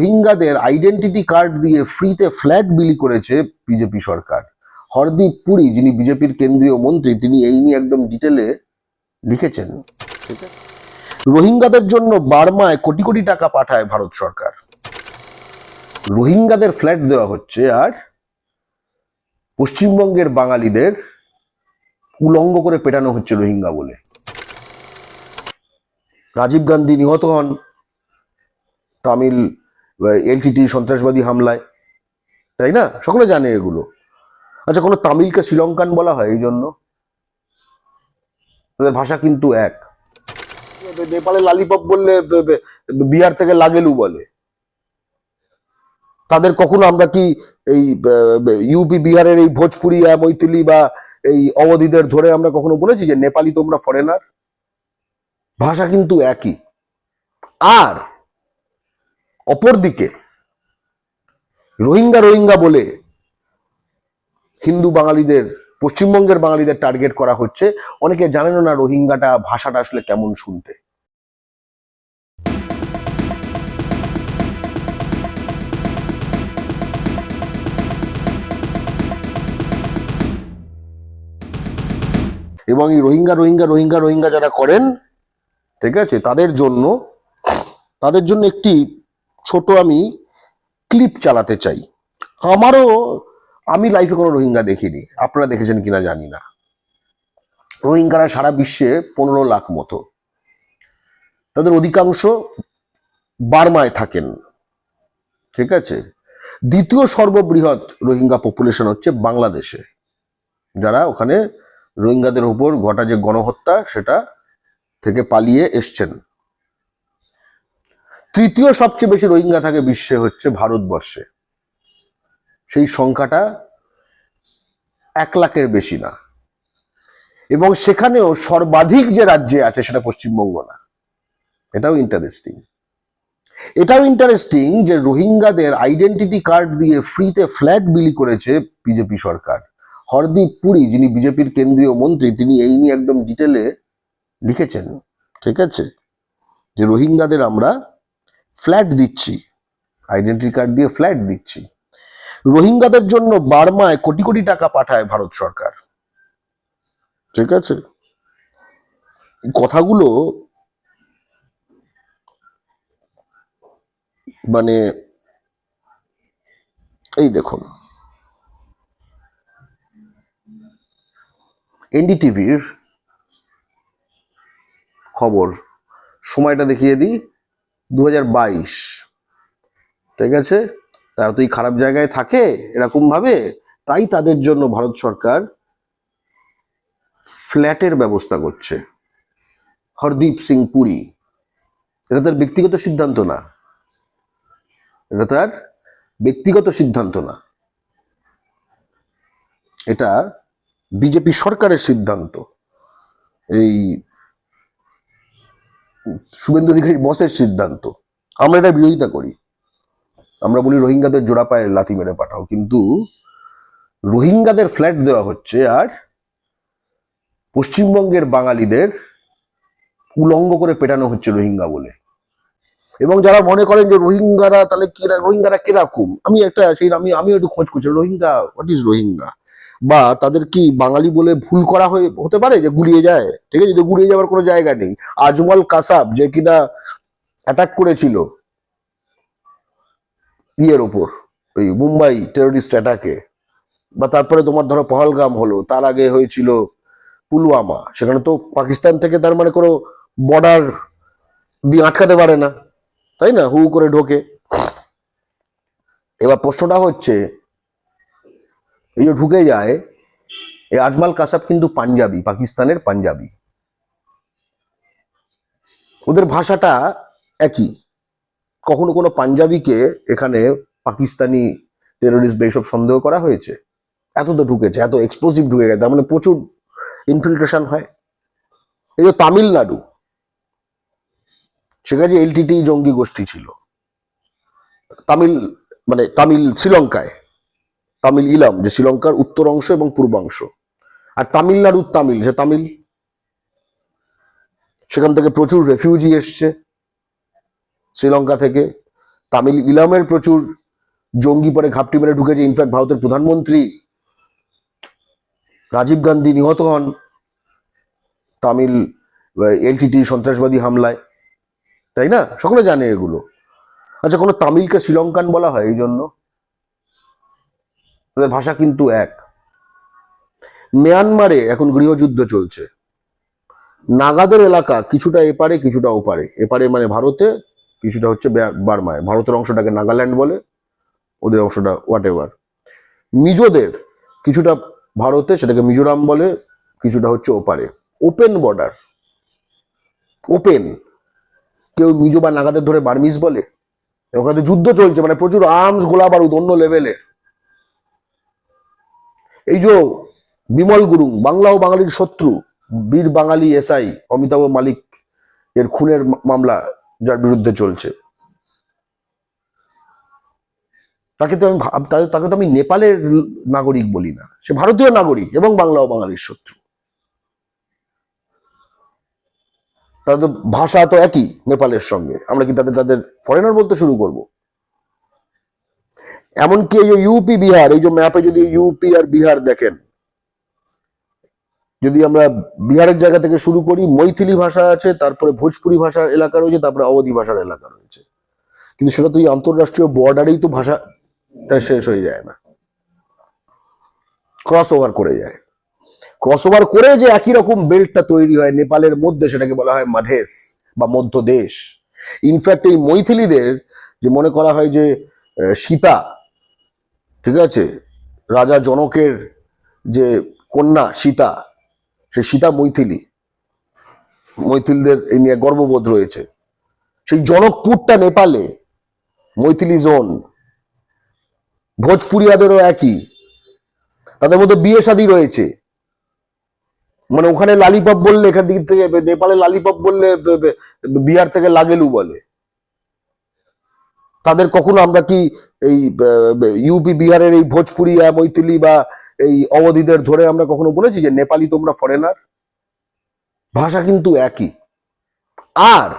রোহিঙ্গাদের identity card দিয়ে ফ্রিতে ফ্ল্যাট বিলি করেছে বিজেপি সরকার। হরদীপ পুরী, যিনি বিজেপির কেন্দ্রীয় মন্ত্রী, তিনি এই নিয়ে একদম ডিটেলে লিখেছেন। ঠিক আছে? রোহিঙ্গাদের জন্য বার্মায় কোটি কোটি টাকা পাঠায় ভারত সরকার। রোহিঙ্গাদের ফ্ল্যাট দেওয়া হচ্ছে আর পশ্চিমবঙ্গের বাঙালিদের উলঙ্গ করে পেটানো হচ্ছে রোহিঙ্গা বলে। রাজীব গান্ধী নিহত হন, তামিল এলটিটি সন্ত্রাসবাদী হামলায়। তাই না? সকলে জানে এগুলো। আচ্ছা কোনো তামিলকে শ্রীলঙ্কান বলা হয় এই জন্য? তাদের ভাষা কিন্তু এক। নেপালে লালিপপ বললে বিহার থেকে লাগেলু বলে। তাদের কখনো আমরা কি এই ইউপি, বিহারের এই ভোজপুরিয়া মৈথিলি বা এই অবধিদের ধরে আমরা কখনো বলেছি যে নেপালি তোমরা ফরেনার ভাষা কিন্তু একই। আর অপরদিকে রোহিঙ্গা রোহিঙ্গা বলে হিন্দু বাঙালিদের, পশ্চিমবঙ্গের বাঙালিদের টার্গেট করা হচ্ছে। অনেকে জানেন না রোহিঙ্গাটা ভাষাটা আসলে কেমন শুনতে। এবং এই রোহিঙ্গা রোহিঙ্গা রোহিঙ্গা রোহিঙ্গা যারা করেন, ঠিক আছে, তাদের জন্য তাদের জন্য একটি ছোট আমি ক্লিপ চালাতে চাই। আমারও, আমি লাইফে কোনো রোহিঙ্গা দেখিনি। আপনারা দেখেছেন কিনা জানি না। রোহিঙ্গারা সারা বিশ্বে পনেরো লাখ মতো। তাদের অধিকাংশ বার্মায় থাকেন। ঠিক আছে? দ্বিতীয় সর্ববৃহৎ রোহিঙ্গা পপুলেশন হচ্ছে বাংলাদেশে। যারা ওখানে রোহিঙ্গাদের উপর ঘটা যে গণহত্যা, সেটা থেকে পালিয়ে এসছেন। তৃতীয় সবচেয়ে বেশি রোহিঙ্গা থাকে বিশ্বে হচ্ছে ভারতবর্ষে। সেই সংখ্যাটা এক লাখের বেশি না। এবং সেখানেও সর্বাধিক যে রাজ্যে আছে সেটা পশ্চিমবঙ্গ না। এটাও ইন্টারেস্টিং এটাও ইন্টারেস্টিং যে রোহিঙ্গাদের আইডেন্টিটি কার্ড দিয়ে ফ্রিতে ফ্ল্যাট বিলি করেছে বিজেপি সরকার। হরদীপ পুরী, যিনি বিজেপির কেন্দ্রীয় মন্ত্রী, তিনি এই নিয়ে একদম ডিটেলে লিখেছেন, ঠিক আছে? যে রোহিঙ্গাদের আমরা ফ্ল্যাট দিচ্ছি। আইডেন্টিটি কার্ড দিয়ে ফ্ল্যাট দিচ্ছি। রোহিঙ্গাদের জন্য বার্মায় কোটি কোটি টাকা পাঠায় ভারত সরকার। ঠিক আছে? কথাগুলো মানে এই দেখুন। এনডিটিভির খবর। সময়টা দেখিয়ে দিই। দু ঠিক আছে? তারা তো এই খারাপ জায়গায় থাকে, এরকম ভাবে, তাই তাদের জন্য ভারত সরকার ফ্ল্যাটের ব্যবস্থা করছে। হরদীপ সিং পুরী। এটা তার ব্যক্তিগত সিদ্ধান্ত না। এটা তার ব্যক্তিগত সিদ্ধান্ত না। এটা বিজেপি সরকারের সিদ্ধান্ত। এই শুভেন্দু অধিকারী বসের সিদ্ধান্ত। আমরা এটা বিরোধিতা করি। আমরা বলি, রোহিঙ্গাদের জোড়া পায়ে লাথি মেরে পাঠাও। কিন্তু রোহিঙ্গাদের ফ্ল্যাট দেওয়া হচ্ছে আর পশ্চিমবঙ্গের বাঙালিদের উলঙ্গ করে পেটানো হচ্ছে রোহিঙ্গা বলে। এবং যারা মনে করেন যে রোহিঙ্গারা তাহলে কিরা রোহিঙ্গারা কীরকম? আমি একটা, সেই, আমি, আমিও একটু খোঁজ করছি। Rohingya what is Rohingya? বা তাদের কি বাঙালি বলে ভুল করা হয়ে, হতে পারে যে গুলিয়ে যায়? ঠিক আছে যে গুলিয়ে যাওয়ার কোনো জায়গা নেই। আজমল কাসাব যে কিনা অ্যাটাক করেছিল ইয়ের ওপর, ওই মুম্বাই টেরোরিস্ট অ্যাটাকে বা তারপরে তোমার ধরো পহলগাম হলো, তার আগে হয়েছিল পুলওয়ামা। সেখানে তো পাকিস্তান থেকে তার মানে কোনো বর্ডার দিয়ে আটকাতে পারে না। তাই না? হু করে ঢোকে। এবার প্রশ্নটা হচ্ছে এই যে ঢুকে যায় এই আজমাল কাসাব কিন্তু পাঞ্জাবি পাকিস্তানের পাঞ্জাবি ওদের ভাষাটা একই কখনো কোনো পাঞ্জাবিকে এখানে পাকিস্তানি টেরোরিস্ট বা এইসব সন্দেহ করা হয়েছে এত তো ঢুকেছে এত এক্সপ্লোসিভ ঢুকে গেছে তার মানে প্রচুর ইনফিল্ট্রেশন হয় এই যে তামিলনাড়ু সেখানে যে এলটিটি জঙ্গি গোষ্ঠী ছিল, তামিল মানে তামিল শ্রীলঙ্কায় তামিল ইলাম, যে শ্রীলঙ্কার উত্তর অংশ এবং পূর্বাংশ। আর তামিলনাড়ুর তামিল যে তামিল? সেখান থেকে প্রচুর রেফিউজি এসছে। শ্রীলঙ্কা থেকে তামিল ইলামের প্রচুর জঙ্গি পরে ঘাপটি মেরে ঢুকেছে। ইনফ্যাক্ট ভারতের প্রধানমন্ত্রী রাজীব গান্ধী নিহত হন তামিল এলটিটি সন্ত্রাসবাদী হামলায়। তাই না? সকলে জানে এগুলো। আচ্ছা কোনো তামিলকে শ্রীলঙ্কান বলা হয় এই জন্য? তাদের ভাষা কিন্তু এক। মিয়ানমারে এখন গৃহযুদ্ধ চলছে। নাগাদের এলাকা কিছুটা এপারে, কিছুটা ওপারে। এপারে মানে ভারতে, কিছুটা হচ্ছে বার্মায়। ভারতের অংশটাকে নাগাল্যান্ড বলে, ওদের অংশটা হোয়াট এভার মিজোদের কিছুটা ভারতে, সেটাকে মিজোরাম বলে, কিছুটা হচ্ছে ওপারে। Open border. ওপেন। কেউ মিজো বা নাগাদের ধরে বার্মিজ বলে? ওখানে যুদ্ধ চলছে মানে প্রচুর আর্মস গোলা বারুদ অন্য লেভেলের এই যে বিমল গুরুং, বাংলা ও বাঙালির শত্রু, বীর বাঙালি এসআই অমিতাভ মালিক এর খুনের মামলা যার বিরুদ্ধে চলছে। তাকে তো আমি তাকে- তো আমি নেপালের নাগরিক বলি না, সে ভারতীয় নাগরিক এবং বাংলা ও বাঙালির শত্রু। তাদের ভাষা তো একই নেপালের সঙ্গে, আমরা কি তাদের তাদের ফরেনার বলতে শুরু করব? এমনকি এই যে ইউপি বিহার এই যে ম্যাপে যদি ইউপি আর বিহার দেখেন, যদি আমরা বিহারের জায়গা থেকে শুরু করি, মৈথিলি ভাষা আছে, তারপরে ভোজপুরি ভাষার এলাকা রয়েছে, তারপরে অবধি ভাষার এলাকা রয়েছে। কিন্তু সেটা তো এই আন্তর্রাষ্ট্রীয় বর্ডারেই তো ভাষাটা শেষ হয়ে যায় না। ক্রস ওভার করে যায়। ক্রস ওভার করে যে একই রকম বেল্টটা তৈরি হয়, নেপালের মধ্যে সেটাকে বলা হয় মাধেস বা মধ্যদেশ। ইনফ্যাক্ট এই মৈথিলিদের যে মনে করা হয় যে সীতা ঠিক আছে? রাজা জনকের যে কন্যা সীতা, সে সীতা মৈথিলি। মৈথিলদের এই নিয়ে গর্ববোধ রয়েছে। সেই জনকপুরটা নেপালে, মৈথিলি জোন, ভোজপুরিয়াদেরও একই। তাদের মধ্যে বিয়ে শাদী রয়েছে। মানে ওখানে লালিপপ বললে এখান দিক থেকে, নেপালে লালিপপ বললে বিহার থেকে লাগেলু বলে। তাদের কখনো আমরা কি এই ইউপি বিহারের এই ভোজপুরিয়া মৈথিলি বা এই অবধিদের ধরে আমরা কখনো বলেছি যে নেপালি তোমরা ফরেনার ভাষা কিন্তু একই। আর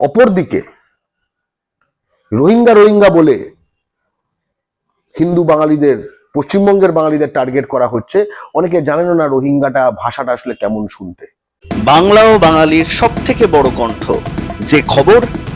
অপরদিকে রোহিঙ্গা রোহিঙ্গা বলে হিন্দু বাঙালিদের, পশ্চিমবঙ্গের বাঙালিদের টার্গেট করা হচ্ছে, অনেকে জানেন না রোহিঙ্গাটা ভাষাটা আসলে কেমন শুনতে। বাংলা ও বাঙালির সব থেকে বড় কণ্ঠ, যে খবর